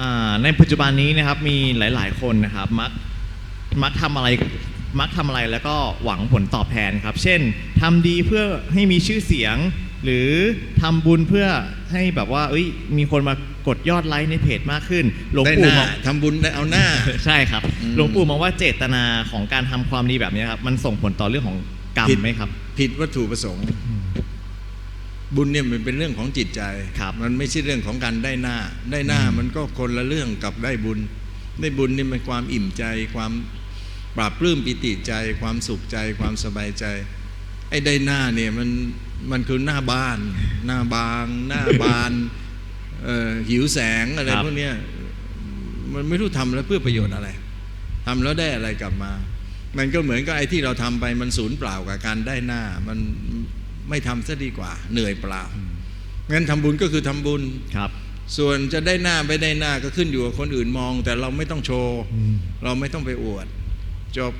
อ่าในปัจจุบันนี้นะครับมีหลาย ๆ คนนะครับมักมักทำอะไรมักทำอะไรแล้วก็หวังผลตอบแทนครับ เช่นทำดีเพื่อให้มีชื่อเสียง หรือทำบุญเพื่อให้แบบว่าเอ้ยมีคนมากดยอดไลค์ในเพจมากขึ้น หลวงได้ปู่หน้ามองทำบุญได้เอาหน้า ใช่ครับ อืม หลวงปู่มองว่าเจตนาของการทำความดีแบบนี้ครับมันส่งผลต่อเรื่องของกรรมผิดไหมครับ ผิดวัตถุประสงค์ บุญเนี่ยมันเป็นเรื่องของจิตใจครับมันไม่ใช่เรื่องของการได้หน้า ได้หน้ามันก็คนละเรื่องกับได้บุญ ได้บุญนี่มันความอิ่มใจ ความปราบปลื้มปิติใจ ความสุขใจ ความสบายใจ ไอ้ได้หน้าเนี่ยมันมันคือหน้าบ้าน หน้าบาง หน้าบานเอ่อหิวแสงอะไรครับพวกเนี้ยมันไม่รู้ทำแล้วเพื่อประโยชน์อะไรทำแล้วได้อะไรกลับมา มันก็เหมือนกับไอ้ที่เราทำไปมันสูญเปล่ากับการได้หน้ามัน ไม่ทำซะดีกว่า เหนื่อยเปล่างั้นทำบุญก็คือทำบุญครับ ส่วนจะได้หน้าไม่ได้หน้าก็ขึ้นอยู่กับคนอื่นมอง แต่เราไม่ต้องโชว์ เราไม่ต้องไปอวดจบ